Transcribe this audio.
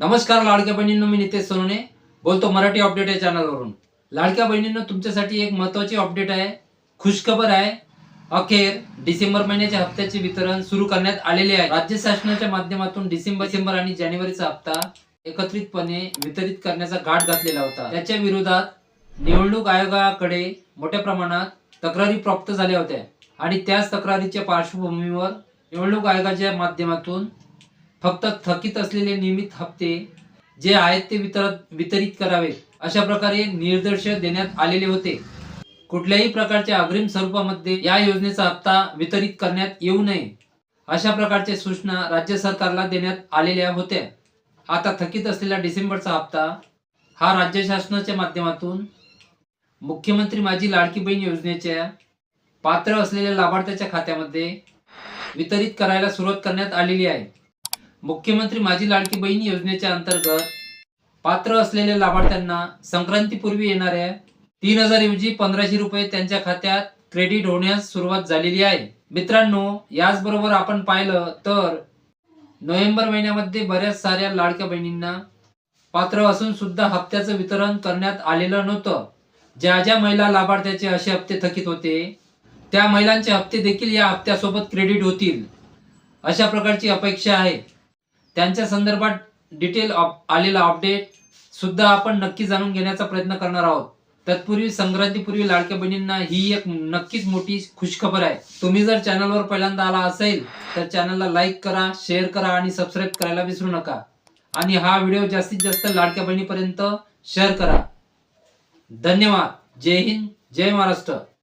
नमस्कार लाडक्या बहिणींनो मी नितेश सोनवणे बोलतो मराठी अपडेट या चॅनलवरून लाडक्या बहिणींनो तुमच्यासाठी एक महत्वाची अपडेट आहे. खुशखबर आहे. अखेर डिसेंबर महिन्याच्या हप्त्याचे वितरण सुरू करण्यात आलेले आहे. राज्य शासनाच्या माध्यमातून डिसेंबर डिसेंबर आणि जानेवारीचा हप्ता एकत्रितपणे वितरित करण्याचा घाट घातलेला होता. त्याच्या विरोधात निवडणूक आयोगाकडे मोठ्या प्रमाणात तक्रारी प्राप्त झाल्या होत्या. आणि त्याच तक्रारीच्या पार्श्वभूमीवर निवडणूक आयोगाच्या माध्यमातून फक्त थकीत असलेले नियमित हप्ते जे आहेत ते वितरत वितरित करावेत अशा प्रकारे निर्देश देण्यात आलेले होते. कुठल्याही प्रकारच्या अग्रिम स्वरूपामध्ये या योजनेचा हप्ता वितरित करण्यात येऊ नये अशा प्रकारच्या सूचना राज्य सरकारला देण्यात आलेल्या होत्या. आता थकीत असलेला डिसेंबरचा हप्ता हा राज्य शासनाच्या माध्यमातून मुख्यमंत्री माझी लाडकी बहीण योजनेच्या पात्र असलेल्या लाभार्थ्याच्या खात्यामध्ये वितरित करायला सुरुवात करण्यात आलेली आहे. मुख्यमंत्री माझी लाडकी बहीण योजनेच्या अंतर्गत पात्र असलेल्या लाभार्थ्यांना संक्रांतीपूर्वी येणाऱ्या तीन हजार ऐवजी पंधराशे रुपये त्यांच्या खात्यात क्रेडिट होण्यास सुरुवात झालेली आहे. मित्रांनो याचबरोबर आपण पाहिलं तर नोव्हेंबर महिन्यामध्ये बऱ्याच साऱ्या लाडक्या बहिणींना पात्र असून सुद्धा हप्त्याचं वितरण करण्यात आलेलं नव्हतं. ज्या ज्या महिला लाभार्थ्याचे असे हप्ते थकीत होते त्या महिलांचे हप्ते देखील या हप्त्यासोबत क्रेडिट होतील. अशा प्रकारची अपेक्षा आहे. त्यांच्या संदर्भात डिटेल आलेला अपडेट सुद्धा आपण नक्की जाणून घेण्याचा प्रयत्न करणार आहोत. तत्पूर्वी संक्रांतीपूर्वी लाडक्या बहिणींना ही एक नक्कीच मोठी खुशखबर आहे. तुम्ही जर चॅनलवर पहिल्यांदा आला असेल तर चॅनलला लाईक करा शेअर करा आणि सबस्क्राईब करायला विसरू नका. आणि हा व्हिडिओ जास्तीत जास्त लाडक्या बहिणीपर्यंत शेअर करा. धन्यवाद. जय हिंद जय महाराष्ट्र.